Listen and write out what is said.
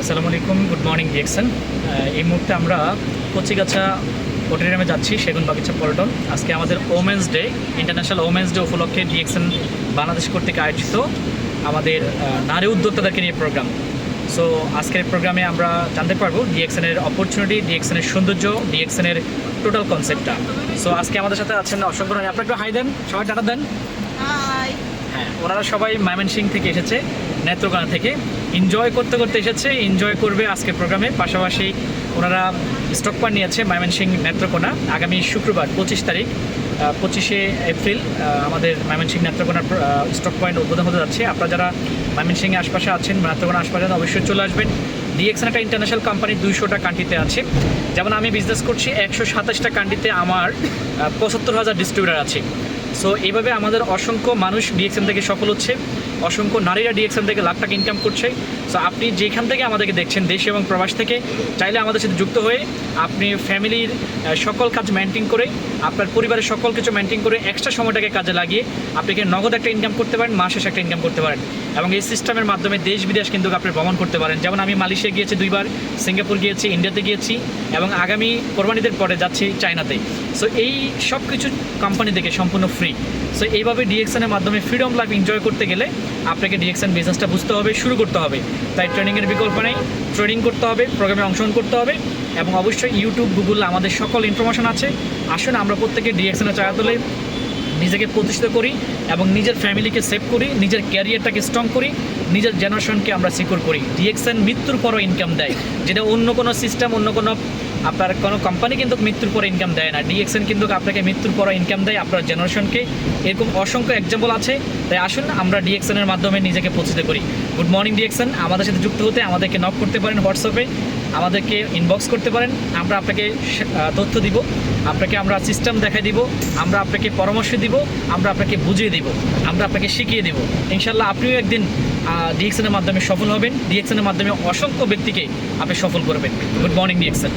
আসসালামু আলাইকুম, good morning DXN এই মুহূর্তে আমরা কচিগাছা অডিটোরিয়ামে যাচ্ছি, সেগুন বাগিচা পল্টন। আজকে আমাদের women's day international women's day উপলক্ষে ডিএক্সন বাংলাদেশ কর্তৃক আয়োজিত আমাদের নারী উদ্যোক্তাদেরকে নিয়ে প্রোগ্রাম সো আজকের প্রোগ্রামে আমরা জানতে পারব ডিএক্সএনের অপরচুনিটি ডিএক্সএনের সৌন্দর্য ডিএক্সএনের টোটাল কনসেপ্টটা সো আজকে আমাদের সাথে আছেন অসংখ্য নারী। আপনারা একটু হাই দেন, সবাই টাটা দেন। ওনারা সবাই ময়মনসিং থেকে এসেছে, নেত্রকোনা থেকে। এনজয় করতে করতে এসেছে এনজয় করবে আজকের প্রোগ্রামে। পাশাপাশি ওনারা স্টক পয়েন্ট নিয়েছে ময়মনসিং নেত্রকোনা। আগামী শুক্রবার পঁচিশ তারিখ পঁচিশে এপ্রিল আমাদের ময়মনসিং নেত্রকোনার স্টক পয়েন্ট উদ্বোধন হতে যাচ্ছে। আপনারা যারা ময়মনসিংয়ের আশপাশে আছেন নেত্রকোনা আশপাশে অবশ্যই চলে আসবেন। ডিএক্সন একটা ইন্টারন্যাশনাল কোম্পানি দুইশোটা কান্ট্রিতে আছে। যেমন আমি বিজনেস করছি, একশো সাতাশটা কান্ট্রিতে আমার পঁচাত্তর হাজার ডিস্ট্রিবিউটার আছে। সো এইভাবে আমাদের অসংখ্য মানুষ ডিএক্সএন থেকে সফল হচ্ছে। অসংখ্য নারীরা ডিএক্সএন থেকে লাখ টাকা ইনকাম করছে। সো আপনি যেখান থেকে আমাদেরকে দেখছেন, দেশ এবং প্রবাস থেকে, চাইলে আমাদের সাথে যুক্ত হয়ে আপনি ফ্যামিলির সকল কাজ মেনটেন করে, আপনার পরিবারের সকল কিছু মেনটেন করে এক্সট্রা সময়টাকে কাজে লাগিয়ে আপনি নগদ একটা ইনকাম করতে পারেন, মাস শেষে একটা ইনকাম করতে পারেন। এবং এই সিস্টেমের মাধ্যমে দেশ বিদেশ কিন্তু আপনি ভ্রমণ করতে পারেন। যেমন আমি মালয়েশিয়া গিয়েছি দুইবার, সিঙ্গাপুর গিয়েছি, ইন্ডিয়াতে গিয়েছি, এবং আগামী কোরবানিদের পরে যাচ্ছি চায়নাতে। সো এই সব কিছু কোম্পানি থেকে সম্পূর্ণ ফ্রি সো এইভাবে ডিএক্সএনের মাধ্যমে ফ্রিডম লাইফ এনজয় করতে গেলে আপনাকে ডিএক্সএন বিজনেসটা বুঝতে হবে, শুরু করতে হবে। তাই ট্রেনিংয়ের বিকল্প নেই। ট্রেনিং করতে হবে, প্রোগ্রামে অংশগ্রহণ করতে হবে এবং অবশ্যই ইউটিউব গুগল আমাদের সকল ইনফরমেশন আছে। আসুন, আমরা প্রত্যেকে ডিএক্সনে চায়া তোলে নিজেকে প্রতিষ্ঠিত করি এবং নিজের ফ্যামিলিকে সেভ করি, নিজের ক্যারিয়ারটাকে স্ট্রং করি, নিজের জেনারেশনকে আমরা সিকিউর করি। ডিএক্সএন মৃত্যুর পরও ইনকাম দেয়। যেটা অন্য কোনো সিস্টেম অন্য কোনো আপনার কোনো কোম্পানি কিন্তু মৃত্যুর পরে ইনকাম দেয় না। ডিএক্সএন কিন্তু আপনাকে মৃত্যুর পরে ইনকাম দেয় আপনার জেনারেশনকে এরকম অসংখ্য এক্সাম্পল আছে। তাই আসুন, আমরা ডিএক্সএনের মাধ্যমে নিজেকে পৌঁছতে করি। গুড মর্নিং ডিএক্সএন আমাদের সাথে যুক্ত হতে আমাদেরকে নক করতে পারেন হোয়াটসঅ্যাপে আমাদেরকে ইনবক্স করতে পারেন। আমরা আপনাকে তথ্য দিব। আপনাকে আমরা সিস্টেম দেখাই দিব। আমরা আপনাকে পরামর্শ দিব। আমরা আপনাকে বুঝিয়ে দিব। আমরা আপনাকে শিখিয়ে দিব। ইনশাল্লাহ আপনিও একদিন ডিএক্সনের মাধ্যমে সফল হবেন। ডিএক্সনের মাধ্যমে অসংখ্য ব্যক্তিকে আপনি সফল করবেন। Good morning DXN